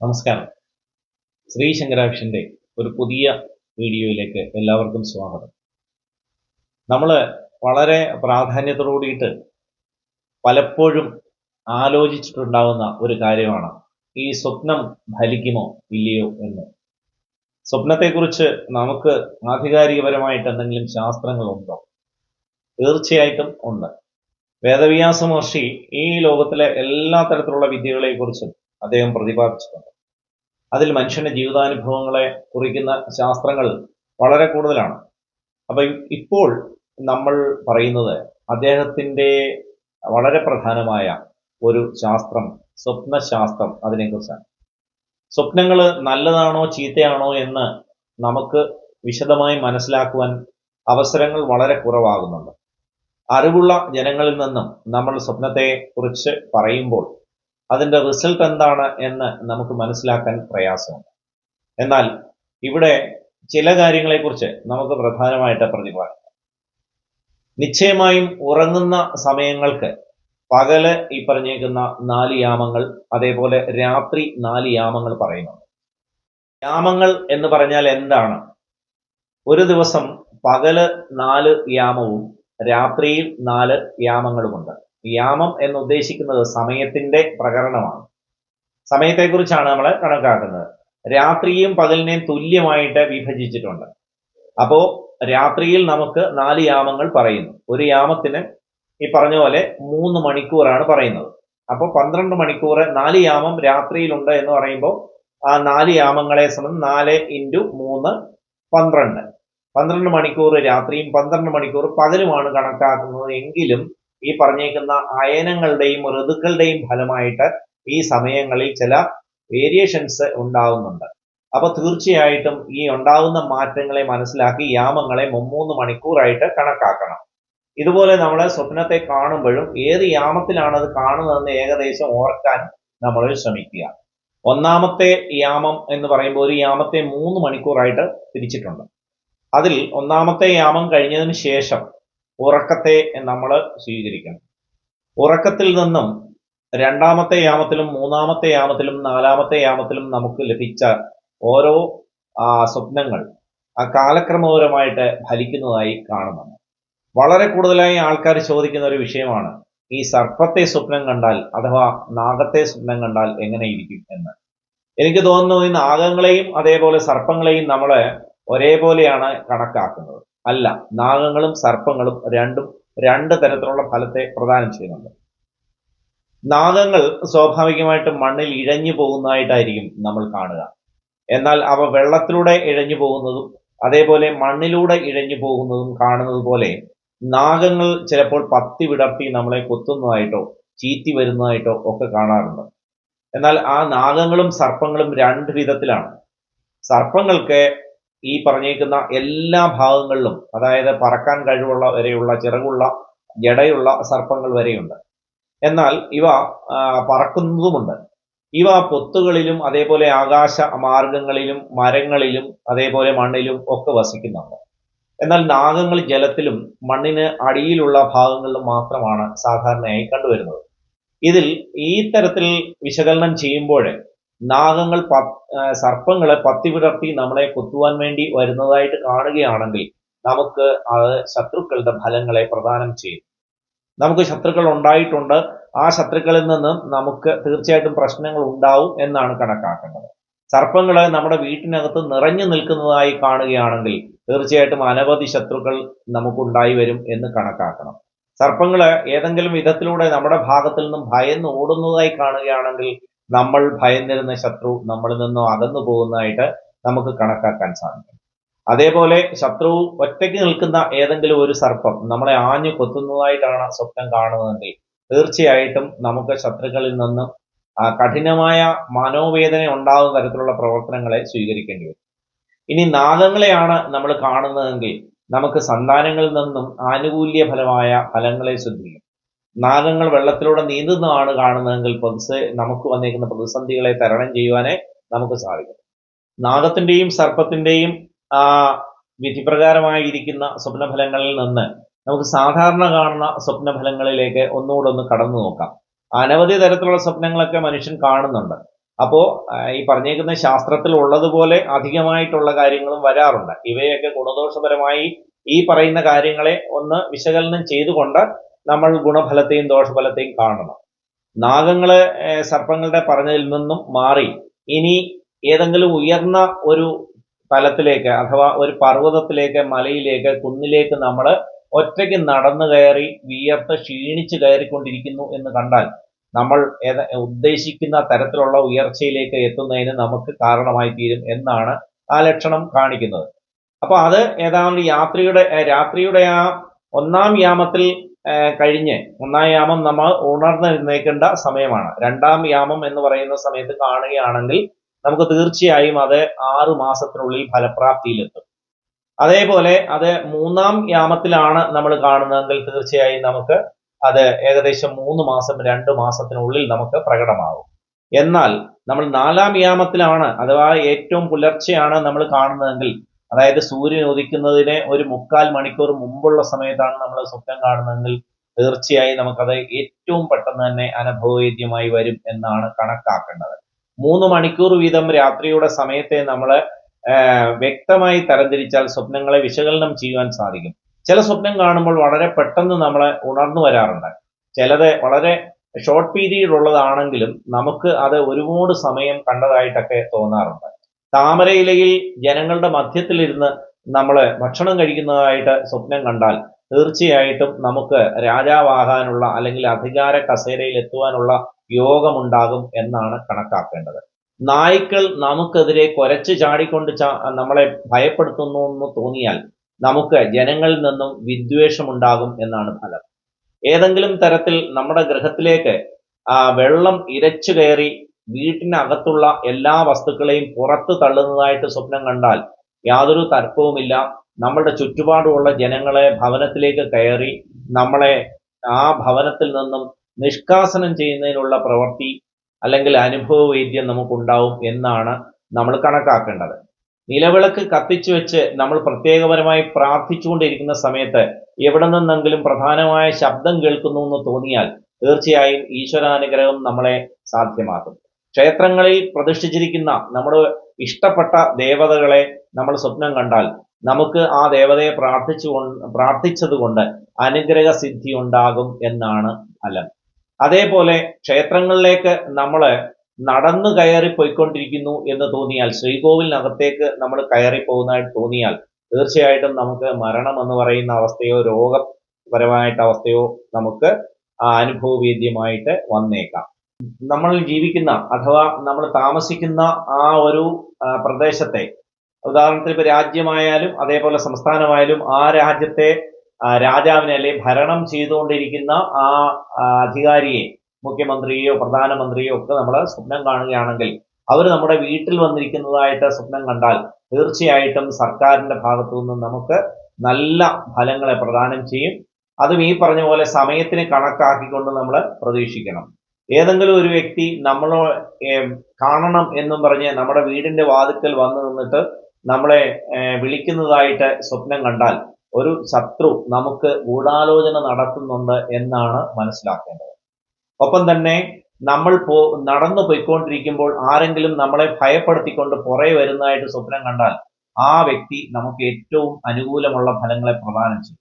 നമസ്കാരം. ശ്രീ ശങ്കരാക്ഷന്റെ ഒരു പുതിയ വീഡിയോയിലേക്ക് എല്ലാവർക്കും സ്വാഗതം. നമ്മൾ വളരെ പ്രാധാന്യത്തോടുകൂടിയിട്ട് പലപ്പോഴും ആലോചിച്ചിട്ടുണ്ടാവുന്ന ഒരു കാര്യമാണ് ഈ സ്വപ്നം ഫലിക്കുമോ ഇല്ലയോ എന്ന്. സ്വപ്നത്തെക്കുറിച്ച് നമുക്ക് ആധികാരികപരമായിട്ട് എന്തെങ്കിലും ശാസ്ത്രങ്ങളുണ്ടോ? തീർച്ചയായിട്ടും ഉണ്ട്. വേദവ്യാസ മഹർഷി ഈ ലോകത്തിലെ എല്ലാ തരത്തിലുള്ള വിദ്യകളെക്കുറിച്ചും അദ്ദേഹം പ്രതിപാദിച്ചിട്ടുണ്ട്. അതിൽ മനുഷ്യന്റെ ജീവിതാനുഭവങ്ങളെ കുറിക്കുന്ന ശാസ്ത്രങ്ങൾ വളരെ കൂടുതലാണ്. അപ്പൊ ഇപ്പോൾ നമ്മൾ പറയുന്നത് അദ്ദേഹത്തിന്റെ വളരെ പ്രധാനമായ ഒരു ശാസ്ത്രം സ്വപ്നശാസ്ത്രം അതിനെക്കുറിച്ചാണ്. സ്വപ്നങ്ങൾ നല്ലതാണോ ചീത്തയാണോ എന്ന് നമുക്ക് വിശദമായി മനസ്സിലാക്കുവാൻ അവസരങ്ങൾ വളരെ കുറവാകുന്നുണ്ട്. അറിവുള്ള ജനങ്ങളിൽ നിന്നും നമ്മൾ സ്വപ്നത്തെ കുറിച്ച് പറയുമ്പോൾ അതിന്റെ റിസൾട്ട് എന്താണ് എന്ന് നമുക്ക് മനസ്സിലാക്കാൻ പ്രയാസമുണ്ട്. എന്നാൽ ഇവിടെ ചില കാര്യങ്ങളെക്കുറിച്ച് നമുക്ക് പ്രധാനമായിട്ട് പ്രതിപാദിക്കാം. നിശ്ചയമായും ഉറങ്ങുന്ന സമയങ്ങൾക്ക് പകൽ ഈ പറഞ്ഞേക്കുന്ന നാല് യാമങ്ങൾ അതേപോലെ രാത്രി നാല് യാമങ്ങൾ പറയുന്നുണ്ട്. യാമങ്ങൾ എന്ന് പറഞ്ഞാൽ എന്താണ്? ഒരു ദിവസം പകൽ നാല് യാമവും രാത്രിയിൽ നാല് യാമങ്ങളുമുണ്ട്. യാമം എന്ന് ഉദ്ദേശിക്കുന്നത് സമയത്തിന്റെ പ്രകരണമാണ്. സമയത്തെക്കുറിച്ചാണ് നമ്മൾ കണക്കാക്കുന്നത്. രാത്രിയും പകലിനെയും തുല്യമായിട്ട് വിഭജിച്ചിട്ടുണ്ട്. അപ്പോൾ രാത്രിയിൽ നമുക്ക് നാല് യാമങ്ങൾ പറയുന്നു. ഒരു യാമത്തിന് ഈ പറഞ്ഞ പോലെ മൂന്ന് മണിക്കൂറാണ് പറയുന്നത്. അപ്പോൾ പന്ത്രണ്ട് മണിക്കൂർ നാല് യാമം രാത്രിയിലുണ്ട് എന്ന് പറയുമ്പോൾ ആ നാല് യാമങ്ങളെ സമം നാല് ഇന്റു മൂന്ന് പന്ത്രണ്ട്. പന്ത്രണ്ട് മണിക്കൂർ രാത്രിയും പന്ത്രണ്ട് മണിക്കൂർ പകലുമാണ് കണക്കാക്കുന്നത് എങ്കിലും ഈ പറഞ്ഞേക്കുന്ന അയനങ്ങളുടെയും ഋതുക്കളുടെയും ഫലമായിട്ട് ഈ സമയങ്ങളിൽ ചില വേരിയേഷൻസ് ഉണ്ടാവുന്നുണ്ട്. അപ്പൊ തീർച്ചയായിട്ടും ഈ ഉണ്ടാകുന്ന മാറ്റങ്ങളെ മനസ്സിലാക്കി യാമങ്ങളെ മുമ്മൂന്ന് മണിക്കൂറായിട്ട് കണക്കാക്കണം. ഇതുപോലെ നമ്മൾ സ്വപ്നത്തെ കാണുമ്പോഴും ഏത് യാമത്തിലാണ് അത് കാണുന്നതെന്ന് ഏകദേശം ഓർക്കാൻ നമ്മൾ ശ്രമിക്കുക. ഒന്നാമത്തെ യാമം എന്ന് പറയുമ്പോൾ ഒരു യാമത്തെ മൂന്ന് മണിക്കൂറായിട്ട് തിരിച്ചിട്ടുണ്ട്. അതിൽ ഒന്നാമത്തെ യാമം കഴിഞ്ഞതിന് ശേഷം ഉറക്കത്തെ നമ്മൾ സ്വീകരിക്കണം. ഉറക്കത്തിൽ നിന്നും രണ്ടാമത്തെ യാമത്തിലും മൂന്നാമത്തെ യാമത്തിലും നാലാമത്തെ യാമത്തിലും നമുക്ക് ലഭിച്ച ഓരോ സ്വപ്നങ്ങൾ ആ കാലക്രമപരമായിട്ട് ഫലിക്കുന്നതായി കാണുന്നുണ്ട്. വളരെ കൂടുതലായി ആൾക്കാർ ചോദിക്കുന്ന ഒരു വിഷയമാണ് ഈ സർപ്പത്തെ സ്വപ്നം കണ്ടാൽ അഥവാ നാഗത്തെ സ്വപ്നം കണ്ടാൽ എങ്ങനെയിരിക്കും എന്ന്. എനിക്ക് തോന്നുന്നു ഈ നാഗങ്ങളെയും അതേപോലെ സർപ്പങ്ങളെയും നമ്മൾ ഒരേപോലെയാണ് കണക്കാക്കുന്നത്. അല്ല നാഗങ്ങളും സർപ്പങ്ങളും രണ്ടും രണ്ട് തരത്തിലുള്ള ഫലത്തെ പ്രദാനം ചെയ്യുന്നുണ്ട്. നാഗങ്ങൾ സ്വാഭാവികമായിട്ടും മണ്ണിൽ ഇഴഞ്ഞു പോകുന്നതായിട്ടായിരിക്കും നമ്മൾ കാണുക. എന്നാൽ അവ വെള്ളത്തിലൂടെ ഇഴഞ്ഞു പോകുന്നതും അതേപോലെ മണ്ണിലൂടെ ഇഴഞ്ഞു പോകുന്നതും കാണുന്നത് പോലെ നാഗങ്ങൾ ചിലപ്പോൾ പത്തി വിടർത്തി നമ്മളെ കൊത്തുന്നതായിട്ടോ ചീറ്റി വരുന്നതായിട്ടോ ഒക്കെ കാണാറുണ്ട്. എന്നാൽ ആ നാഗങ്ങളും സർപ്പങ്ങളും രണ്ട് വിധത്തിലാണ്. സർപ്പങ്ങൾക്ക് ഈ പറഞ്ഞേക്കുന്ന എല്ലാ ഭാഗങ്ങളിലും അതായത് പറക്കാൻ കഴിവുള്ള വരെയുള്ള ചിറകുള്ള ജടയുള്ള സർപ്പങ്ങൾ വരെയുണ്ട്. എന്നാൽ ഇവ പറക്കുന്നതുമുണ്ട്. ഇവ പൊത്തുകളിലും അതേപോലെ ആകാശ മാർഗങ്ങളിലും മരങ്ങളിലും അതേപോലെ മണ്ണിലും ഒക്കെ വസിക്കുന്നുണ്ട്. എന്നാൽ നാഗങ്ങൾ ജലത്തിലും മണ്ണിന് അടിയിലുള്ള ഭാഗങ്ങളിലും മാത്രമാണ് സാധാരണയായി കണ്ടുവരുന്നത്. ഇതിൽ ഈ തരത്തിൽ വിശകലനം ചെയ്യുമ്പോൾ നാഗങ്ങൾ സർപ്പങ്ങളെ പത്തി വിടർത്തി നമ്മളെ കൊത്തുവാൻ വേണ്ടി വരുന്നതായിട്ട് കാണുകയാണെങ്കിൽ നമുക്ക് അത് ശത്രുക്കളുടെ ഫലങ്ങളെ പ്രദാനം ചെയ്യും. നമുക്ക് ശത്രുക്കൾ ഉണ്ടായിട്ടുണ്ട്. ആ ശത്രുക്കളിൽ നിന്നും നമുക്ക് തീർച്ചയായിട്ടും പ്രശ്നങ്ങൾ ഉണ്ടാവും എന്നാണ് കണക്കാക്കേണ്ടത് സർപ്പങ്ങളെ നമ്മുടെ വീട്ടിനകത്ത് നിറഞ്ഞു നിൽക്കുന്നതായി കാണുകയാണെങ്കിൽ തീർച്ചയായിട്ടും അനവധി ശത്രുക്കൾ നമുക്കുണ്ടായി വരും എന്ന് കണക്കാക്കണം. സർപ്പങ്ങളെ ഏതെങ്കിലും വിധത്തിലൂടെ നമ്മുടെ ഭാഗത്തിൽ നിന്നും ഭയന്ന് ഓടുന്നതായി കാണുകയാണെങ്കിൽ നമ്മൾ ഭയന്നിരുന്ന ശത്രു നമ്മളിൽ നിന്നും അകന്നു പോകുന്നതായിട്ട് നമുക്ക് കണക്കാക്കാൻ സാധിക്കും. അതേപോലെ ശത്രു ഒറ്റയ്ക്ക് നിൽക്കുന്ന ഏതെങ്കിലും ഒരു സർപ്പം നമ്മളെ ആഞ്ഞു കൊത്തുന്നതായിട്ടാണ് സ്വപ്നം കാണുന്നതെങ്കിൽ തീർച്ചയായിട്ടും നമുക്ക് ശത്രുക്കളിൽ നിന്നും കഠിനമായ മനോവേദന ഉണ്ടാകുന്ന തരത്തിലുള്ള പ്രവർത്തനങ്ങളെ സ്വീകരിക്കേണ്ടി വരും. ഇനി നാഗങ്ങളെയാണ് നമ്മൾ കാണുന്നതെങ്കിൽ നമുക്ക് സന്താനങ്ങളിൽ നിന്നും ആനുകൂല്യ ഫലമായ ഫലങ്ങളെ ശ്രദ്ധിക്കും നാഗങ്ങൾ വെള്ളത്തിലൂടെ നീന്തുന്നതാണ് കാണുന്നതെങ്കിൽ പ്രതിസ നമുക്ക് വന്നിരിക്കുന്ന പ്രതിസന്ധികളെ തരണം ചെയ്യുവാനേ നമുക്ക് സാധിക്കും. നാഗത്തിന്റെയും സർപ്പത്തിന്റെയും ആ വിധിപ്രകാരമായിരിക്കുന്ന സ്വപ്നഫലങ്ങളിൽ നിന്ന് നമുക്ക് സാധാരണ കാണുന്ന സ്വപ്നഫലങ്ങളിലേക്ക് ഒന്നുകൂടെ ഒന്ന് കടന്നു നോക്കാം. അനവധി തരത്തിലുള്ള സ്വപ്നങ്ങളൊക്കെ മനുഷ്യൻ കാണുന്നുണ്ട്. അപ്പോൾ ഈ പറഞ്ഞേക്കുന്ന ശാസ്ത്രത്തിൽ ഉള്ളതുപോലെ അധികമായിട്ടുള്ള കാര്യങ്ങളും വരാറുണ്ട്. ഇവയൊക്കെ ഗുണദോഷപരമായി ഈ പറയുന്ന കാര്യങ്ങളെ ഒന്ന് വിശകലനം ചെയ്തുകൊണ്ട് നമ്മൾ ഗുണഫലത്തെയും ദോഷഫലത്തെയും കാണണം. നാഗങ്ങൾ സർപ്പങ്ങളുടെ പറഞ്ഞതിൽ നിന്നും മാറി ഇനി ഏതെങ്കിലും ഉയർന്ന ഒരു തലത്തിലേക്ക് അഥവാ ഒരു പർവതത്തിലേക്ക് മലയിലേക്ക് കുന്നിലേക്ക് നമ്മൾ ഒറ്റയ്ക്ക് നടന്നു കയറി വിയർത്ത് ക്ഷീണിച്ച് കയറിക്കൊണ്ടിരിക്കുന്നു എന്ന് കണ്ടാൽ നമ്മൾ ഉദ്ദേശിക്കുന്ന തരത്തിലുള്ള ഉയർച്ചയിലേക്ക് എത്തുന്നതിന് നമുക്ക് കാരണമായി തീരും എന്നാണ് ആ ലക്ഷണം കാണിക്കുന്നത്. അപ്പൊ അത് ഏതാണ്ട് യാത്രിയുടെ രാത്രിയുടെ ആ ഒന്നാം യാമത്തിൽ കഴിഞ്ഞ്. ഒന്നാം യാമം നമ്മൾ ഉണർന്നെഴുന്നേൽക്കേണ്ട സമയമാണ്. രണ്ടാം യാമം എന്ന് പറയുന്ന സമയത്ത് കാണുകയാണെങ്കിൽ നമുക്ക് തീർച്ചയായും അത് ആറു മാസത്തിനുള്ളിൽ ഫലപ്രാപ്തിയിലെത്തും. അതേപോലെ അത് മൂന്നാം യാമത്തിലാണ് നമ്മൾ കാണുന്നതെങ്കിൽ തീർച്ചയായും നമുക്ക് അത് ഏകദേശം മൂന്ന് മാസം രണ്ട് മാസത്തിനുള്ളിൽ നമുക്ക് പ്രകടമാകും എന്നാൽ നമ്മൾ നാലാം യാമത്തിലാണ് അഥവാ ഏറ്റവും പുലർച്ചെയാണ് നമ്മൾ കാണുന്നതെങ്കിൽ അതായത് സൂര്യൻ ഉദിക്കുന്നതിന് ഒരു മുക്കാൽ മണിക്കൂർ മുമ്പുള്ള സമയത്താണ് നമ്മൾ സ്വപ്നം കാണുന്നതെങ്കിൽ തീർച്ചയായും നമുക്കത് ഏറ്റവും പെട്ടെന്ന് തന്നെ അനുഭവവേദ്യമായി വരും എന്നാണ് കണക്കാക്കേണ്ടത്. മൂന്ന് മണിക്കൂർ വീതം രാത്രിയുടെ സമയത്തെ നമ്മൾ വ്യക്തമായി തരംതിരിച്ചാൽ സ്വപ്നങ്ങളെ വിശകലനം ചെയ്യുവാൻ സാധിക്കും. ചില സ്വപ്നം കാണുമ്പോൾ വളരെ പെട്ടെന്ന് നമ്മൾ ഉണർന്നു വരാറുണ്ട്. ചിലത് വളരെ ഷോർട്ട് പീരീഡ് ഉള്ളതാണെങ്കിലും നമുക്ക് അത് ഒരുപാട് സമയം കണ്ടതായിട്ടൊക്കെ തോന്നാറുണ്ട്. താമരയിലയിൽ ജനങ്ങളുടെ മധ്യത്തിലിരുന്ന് നമ്മൾ ഭക്ഷണം കഴിക്കുന്നതായിട്ട് സ്വപ്നം കണ്ടാൽ തീർച്ചയായിട്ടും നമുക്ക് രാജാവാകാനുള്ള അല്ലെങ്കിൽ അധികാര കസേരയിൽ എത്തുവാനുള്ള യോഗമുണ്ടാകും എന്നാണ് കണക്കാക്കേണ്ടത്. നായ്ക്കൾ നമുക്കെതിരെ കുരച്ചു ചാടിക്കൊണ്ട് നമ്മളെ ഭയപ്പെടുത്തുന്നു എന്ന് തോന്നിയാൽ നമുക്ക് ജനങ്ങളിൽ നിന്നും വിദ്വേഷമുണ്ടാകും എന്നാണ് ഫലം. ഏതെങ്കിലും തരത്തിൽ നമ്മുടെ ഗൃഹത്തിലേക്ക് വെള്ളം ഇരച്ചു കയറി വീട്ടിനകത്തുള്ള എല്ലാ വസ്തുക്കളെയും പുറത്ത് തള്ളുന്നതായിട്ട് സ്വപ്നം കണ്ടാൽ യാതൊരു തർക്കവുമില്ല. നമ്മളുടെ ചുറ്റുപാടുമുള്ള ജനങ്ങളെ ഭവനത്തിലേക്ക് കയറി നമ്മളെ ആ ഭവനത്തിൽ നിന്നും നിഷ്കാസനം ചെയ്യുന്നതിനുള്ള പ്രവൃത്തി അല്ലെങ്കിൽ അനുഭവ വൈദ്യം നമുക്കുണ്ടാവും എന്നാണ് നമ്മൾ കണക്കാക്കേണ്ടത്. നിലവിളക്ക് കത്തിച്ചു വെച്ച് നമ്മൾ പ്രത്യേകപരമായി പ്രാർത്ഥിച്ചുകൊണ്ടിരിക്കുന്ന സമയത്ത് എവിടെ നിന്നെങ്കിലും പ്രധാനമായ ശബ്ദം കേൾക്കുന്നു എന്ന് തോന്നിയാൽ തീർച്ചയായും ഈശ്വരാനുഗ്രഹം നമ്മളെ സാധ്യമാക്കും. ക്ഷേത്രങ്ങളിൽ പ്രതിഷ്ഠിച്ചിരിക്കുന്ന നമ്മുടെ ഇഷ്ടപ്പെട്ട ദേവതകളെ നമ്മൾ സ്വപ്നം കണ്ടാൽ നമുക്ക് ആ ദേവതയെ പ്രാർത്ഥിച്ചു പ്രാർത്ഥിച്ചതുകൊണ്ട് അനുഗ്രഹ സിദ്ധി ഉണ്ടാകും എന്നാണ് ഫലം അതേപോലെ ക്ഷേത്രങ്ങളിലേക്ക് നമ്മൾ നടന്നു കയറി പോയിക്കൊണ്ടിരിക്കുന്നു എന്ന് തോന്നിയാൽ ശ്രീകോവിലിനകത്തേക്ക് നമ്മൾ കയറി പോകുന്നതായിട്ട് തോന്നിയാൽ തീർച്ചയായിട്ടും നമുക്ക് മരണം എന്ന് പറയുന്ന അവസ്ഥയോ രോഗപരമായിട്ട് അവസ്ഥയോ നമുക്ക് അനുഭവവേദ്യമായിട്ട് വന്നേക്കാം. നമ്മൾ ജീവിക്കുന്ന അഥവാ നമ്മൾ താമസിക്കുന്ന ആ ഒരു പ്രദേശത്തെ ഉദാഹരണത്തിന് ഇപ്പൊ രാജ്യമായാലും അതേപോലെ സംസ്ഥാനമായാലും ആ രാജ്യത്തെ രാജാവിനെ അല്ലെ ഭരണം ചെയ്തുകൊണ്ടിരിക്കുന്ന ആ, അധികാരിയെ മുഖ്യമന്ത്രിയോ പ്രധാനമന്ത്രിയോ ഒക്കെ നമ്മൾ സ്വപ്നം കാണുകയാണെങ്കിൽ അവർ നമ്മുടെ വീട്ടിൽ വന്നിരിക്കുന്നതായിട്ട് സ്വപ്നം കണ്ടാൽ തീർച്ചയായിട്ടും സർക്കാരിന്റെ ഭാഗത്തു നിന്നും നമുക്ക് നല്ല ഫലങ്ങളെ പ്രദാനം ചെയ്യും. അതും ഈ പറഞ്ഞ പോലെ സമയത്തിന് കണക്കാക്കിക്കൊണ്ട് നമ്മൾ പ്രതീക്ഷിക്കണം. ഏതെങ്കിലും ഒരു വ്യക്തി നമ്മളോ കാണണം എന്നും പറഞ്ഞ് നമ്മുടെ വീടിന്റെ വാതുക്കൽ വന്നു നിന്നിട്ട് നമ്മളെ വിളിക്കുന്നതായിട്ട് സ്വപ്നം കണ്ടാൽ ഒരു ശത്രു നമുക്ക് ഗൂഢാലോചന നടത്തുന്നുണ്ട് എന്നാണ് മനസ്സിലാക്കേണ്ടത്. ഒപ്പം തന്നെ നമ്മൾ പോ നടന്നു പോയിക്കൊണ്ടിരിക്കുമ്പോൾ ആരെങ്കിലും നമ്മളെ ഭയപ്പെടുത്തിക്കൊണ്ട് പുറകെ വരുന്നതായിട്ട് സ്വപ്നം കണ്ടാൽ ആ വ്യക്തി നമുക്ക് ഏറ്റവും അനുകൂലമുള്ള ഫലങ്ങളെ പ്രദാനം ചെയ്യും.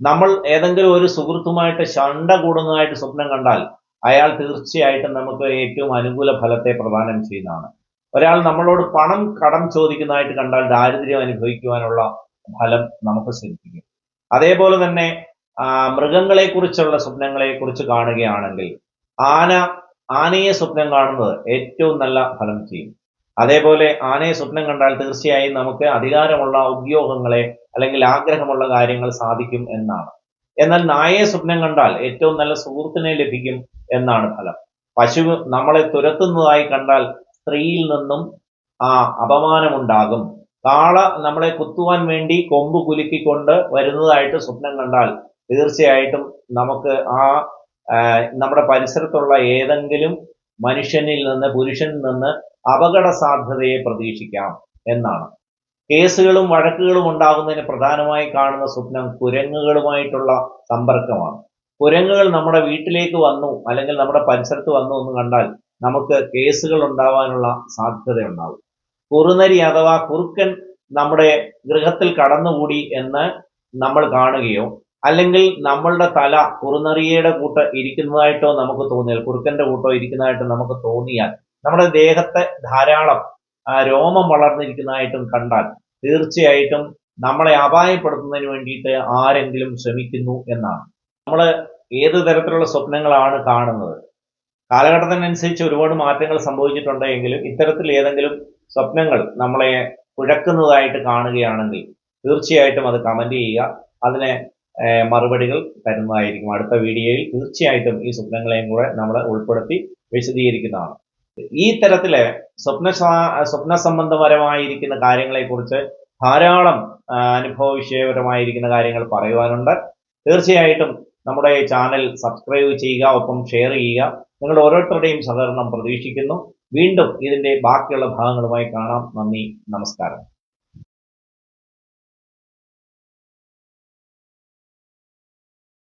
നമ്മൾ ഏതെങ്കിലും ഒരു സുഹൃത്തുമായിട്ട് ശണ്ട കൂടുന്നതായിട്ട് സ്വപ്നം കണ്ടാൽ അയാൾ തീർച്ചയായിട്ടും നമുക്ക് ഏറ്റവും അനുകൂല ഫലത്തെ പ്രദാനം ചെയ്യുന്നതാണ്. ഒരാൾ നമ്മളോട് പണം കടം ചോദിക്കുന്നതായിട്ട് കണ്ടാൽ ദാരിദ്ര്യം അനുഭവിക്കുവാനുള്ള ഫലം നമുക്ക് സിദ്ധിക്കും. അതേപോലെ തന്നെ മൃഗങ്ങളെ കുറിച്ചുള്ള സ്വപ്നങ്ങളെ കുറിച്ച് കാണുകയാണെങ്കിൽ ആന ആനയെ സ്വപ്നം കാണുന്നത് ഏറ്റവും നല്ല ഫലം ചെയ്യും. അതേപോലെ ആനയെ സ്വപ്നം കണ്ടാൽ തീർച്ചയായും നമുക്ക് അധികാരമുള്ള ഉദ്യോഗങ്ങളെ അല്ലെങ്കിൽ ആഗ്രഹമുള്ള കാര്യങ്ങൾ സാധിക്കും എന്നാണ്. എന്നാൽ നായയെ സ്വപ്നം കണ്ടാൽ ഏറ്റവും നല്ല സുഹൃത്തിനെ ലഭിക്കും എന്നാണ് ഫലം. പശു നമ്മളെ തുരത്തുന്നതായി കണ്ടാൽ സ്ത്രീയിൽ നിന്നും ആ അപമാനമുണ്ടാകും. കാള നമ്മളെ കുത്തുവാൻ വേണ്ടി കൊമ്പ് കുലുക്കിക്കൊണ്ട് വരുന്നതായിട്ട് സ്വപ്നം കണ്ടാൽ തീർച്ചയായിട്ടും നമുക്ക് ആ നമ്മുടെ പരിസരത്തുള്ള ഏതെങ്കിലും മനുഷ്യനിൽ നിന്ന് പുരുഷനിൽ നിന്ന് അപകട സാധ്യതയെ പ്രതീക്ഷിക്കാം എന്നാണ്. കേസുകളും വഴക്കുകളും ഉണ്ടാകുന്നതിന് പ്രധാനമായി കാണുന്ന സ്വപ്നം കുരങ്ങുകളുമായിട്ടുള്ള സമ്പർക്കമാണ്. കുരങ്ങുകൾ നമ്മുടെ വീട്ടിലേക്ക് വന്നു അല്ലെങ്കിൽ നമ്മുടെ പരിസരത്ത് വന്നു എന്ന് കണ്ടാൽ നമുക്ക് കേസുകൾ ഉണ്ടാവാനുള്ള സാധ്യതയുണ്ടാകും കുറുനരി അഥവാ കുറുക്കൻ നമ്മുടെ ഗൃഹത്തിൽ കടന്നുകൂടി എന്ന് നമ്മൾ കാണുകയോ അല്ലെങ്കിൽ നമ്മളുടെ തല കുറുനറിയയുടെ കൂട്ട് ഇരിക്കുന്നതായിട്ടോ നമുക്ക് തോന്നിയാൽ കുറുക്കന്റെ കൂട്ടോ ഇരിക്കുന്നതായിട്ടോ നമുക്ക് തോന്നിയാൽ നമ്മുടെ ദേഹത്തെ ധാരാളം രോമം വളർന്നിരിക്കുന്നതായിട്ടും കണ്ടാൽ തീർച്ചയായിട്ടും നമ്മളെ അപായപ്പെടുത്തുന്നതിന് വേണ്ടിയിട്ട് ആരെങ്കിലും ശ്രമിക്കുന്നു എന്നാണ്. നമ്മൾ ഏത് തരത്തിലുള്ള സ്വപ്നങ്ങളാണ് കാണുന്നത്? കാലഘട്ടത്തിനനുസരിച്ച് ഒരുപാട് മാറ്റങ്ങൾ സംഭവിച്ചിട്ടുണ്ട് എങ്കിലും ഇത്തരത്തിൽ ഏതെങ്കിലും സ്വപ്നങ്ങൾ നമ്മളെ കുഴക്കുന്നതായിട്ട് കാണുകയാണെങ്കിൽ തീർച്ചയായിട്ടും അത് കമന്റ് ചെയ്യുക. അതിനെ മറുപടികൾ തരുന്നതായിരിക്കും. അടുത്ത വീഡിയോയിൽ തീർച്ചയായിട്ടും ഈ സ്വപ്നങ്ങളെയും കൂടെ നമ്മൾ ഉൾപ്പെടുത്തി വിശദീകരിക്കുന്നതാണ്. ഈ തരത്തിലെ സ്വപ്ന സ്വപ്ന സംബന്ധപരമായിരിക്കുന്ന കാര്യങ്ങളെക്കുറിച്ച് ധാരാളം അനുഭവ വിഷയപരമായിരിക്കുന്ന കാര്യങ്ങൾ പറയുവാനുണ്ട്. തീർച്ചയായിട്ടും നമ്മുടെ ചാനൽ സബ്സ്ക്രൈബ് ചെയ്യുക ഒപ്പം ഷെയർ ചെയ്യുക. നിങ്ങൾ ഓരോരുത്തരുടെയും സഹകരണം പ്രതീക്ഷിക്കുന്നു. വീണ്ടും ഇതിന്റെ ബാക്കിയുള്ള ഭാഗങ്ങളുമായി കാണാം. നന്ദി. നമസ്കാരം.